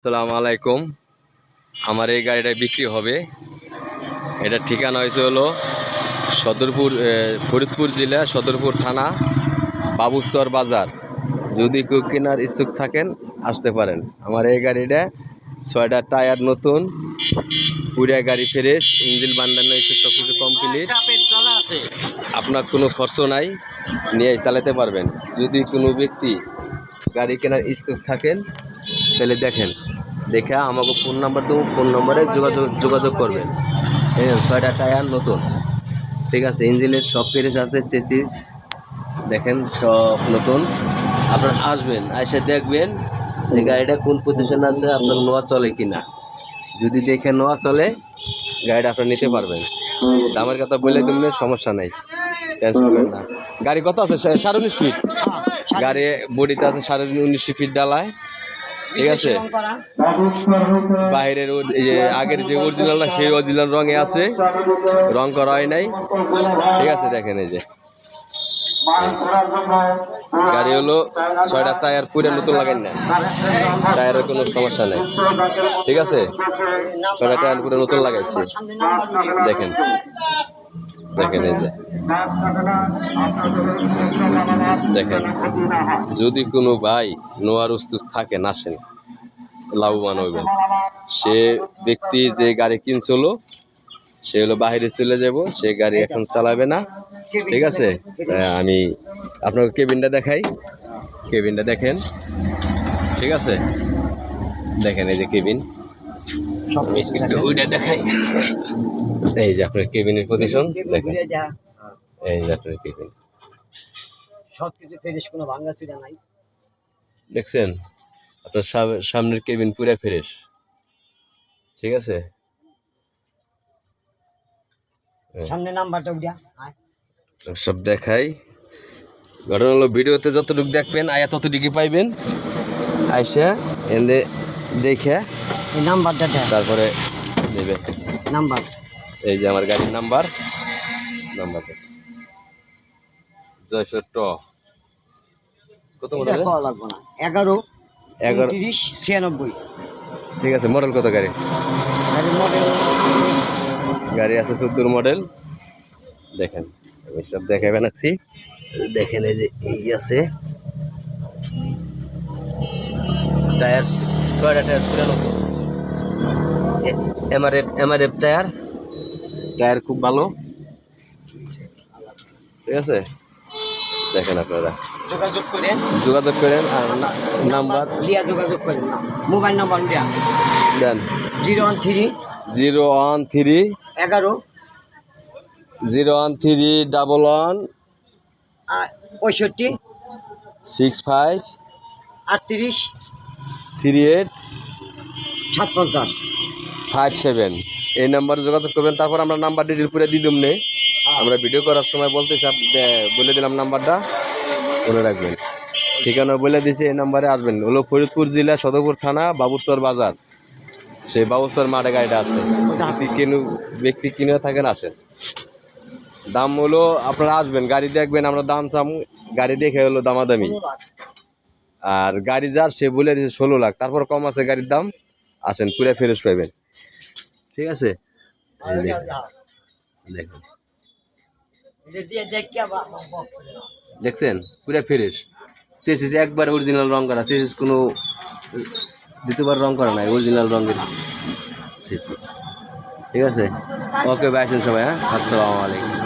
আসসালামু আলাইকুম। আমার এই গাড়িটা বিক্রি হবে। এটা ঠিকানা হয়েছে হলো সদরপুর ফরিদপুর জেলা, সদরপুর থানা বাবুচর বাজার। যদি কেউ কেনার ইচ্ছুক থাকেন, আসতে পারেন। আমার এই গাড়িটা ছয়টা টায়ার নতুন, পুরা গাড়ি ফ্রেশ, ইঞ্জিন বান্ডানো হয়েছে সব কিছু কমপ্লিট। আপনার কোনো খরচ নাই, নিয়ে চালাতে পারবেন। যদি কোনো ব্যক্তি গাড়ি কেনার ইচ্ছুক থাকেন, তাহলে দেখেন। দেখে আমাকে ফোন নাম্বার দেবো ফোন নম্বরে যোগাযোগ যোগাযোগ করবেন। এই যে ছয়টা টায়ার নতুন। ঠিক আছে ইঞ্জিনের সব পেরেস আছে চেসিস দেখেন সব নতুন। আপনার আসবেন এসে দেখবেন যে গাড়িটা কোন পজিশন আছে আপনার নোয়া চলে কি না যদি দেখে নোয়া চলে গাড়িটা আপনার নিতে পারবেন। দামের কথা বলে দিলে সমস্যা নাই টেনশন করেন না। গাড়ি কত আছে? সাড়ে উনিশ ফিট গাড়ি বডিতে আছে সাড়ে উনিশ ফিট ডালায়। ঠিক আছে? বাইরের যে আগের যে অরিজিনালটা সেই অরিজিনাল রঙে আছে। রং করা হয় নাই। ঠিক আছে দেখেন এই যে। গাড়ি হলো ছয়টা টায়ার পুরে নতুন লাগাই না টায়ারের কোনো সমস্যা নেই। ঠিক আছে? ছয়টা টায়ার পুরে নতুন লাগাইছি। দেখেন। দেখেন এই যে। দেখেন, যদি কোনো ভাই নোয়ার উস্তুক থাকেন আসেন, লাভবান হইবেন। সে ব্যক্তি যে গাড়ি কিনছিল, সে হলো বাইরে চলে যাব, সে গাড়ি এখন চালাবে না। ঠিক আছে? আমি আপনাকে কেবিনটা দেখাই। কেবিনটা দেখেন। ঠিক আছে? দেখেন এই যে কেবিন। আমি ওইটা দেখাই। এই যে আপনার কেবিনের পজিশন দেখেন। এই যে আপনার কেবিন। সব কিছু ফেরিস কোনো ভাঙ্গা ছিল নাই। দেখছেন? আপনার সামনের কেবিন পুরা ফ্রেশ। ঠিক আছে? সামনে নাম্বারটা উঠা। সব দেখাই। ঘটনা হলো ভিডিওতে যতটুকু দেখবেন আয়া ততটুকু পাইবেন। আইসা এনে দেখে এই নাম্বারটা দেখ তারপরে নেবে নাম্বার। এই যে আমার গাড়ির নাম্বার নাম্বার জয়শো ট কত মডেল? লাগবে না। এগারো এগারো। তিরিশ ছিয়ানব্বই। ঠিক আছে মডেল কত গাড়ি? গাড়ির মডেল গাড়ি আছে চোদ্দোর মডেল দেখেন আমি সব দেখে বানাচ্ছি। দেখেন এই যে এই আছে। টায়ার ছয়টা টায়ার নতুন এমআরএফ এমআরএফ টায়ার। টায়ার খুব ভালো। ঠিক আছে? দেখেন আপনারা। যোগাযোগ করে যোগাযোগ করেন আর নাম্বার দিয়া যোগাযোগ করেন। মোবাইল নাম্বার দিয়া। দেন। Zero one three zero one three এগারো। Zero one three double one পঁয়ষট্টি। সিক্স ফাইভ আটত্রিশ। থ্রি এইট সাত পঞ্চাশ ফাইভ সেভেন এই নাম্বারে যোগাযোগ করবেন, তারপর আমরা নাম্বার ডিটেল দিয়ে দিলাম নে আমরা ভিডিও করার সময় বলতেছি বলে দিলাম নাম্বারটা মনে রাখবেন। ঠিকানা বলে দিয়েছি এই নাম্বারে আসবেন। হলো ফরিদপুর জেলা সদরপুর থানা, বাবুরচর বাজার। সেই বাবুরচর মাঠে গাড়িটা আছে। কিনু ব্যক্তি কিনে থাকেন, আসেন। দাম হলো, আপনারা আসবেন, গাড়ি দেখবেন, আমরা দাম চাম, গাড়ি দেখে হলো দামাদামি। আর গাড়ি যার, সে বলে দিয়েছে ষোলো লাখ। তারপর কম আছে গাড়ির দাম, আসেন, পুরো ফেরত পাইবেন। ঠিক আছে? দেখেন। দেখছেন? পুরা ফ্রেশ। চেসিস একবার অরিজিনাল রং করা চেসিস কোনো দ্বিতীয়বার রং করা নাই অরিজিনাল রঙের চেসিস ঠিক আছে? ওকে ভাই আছেন সবাই হ্যাঁ? আসসালামু আলাইকুম।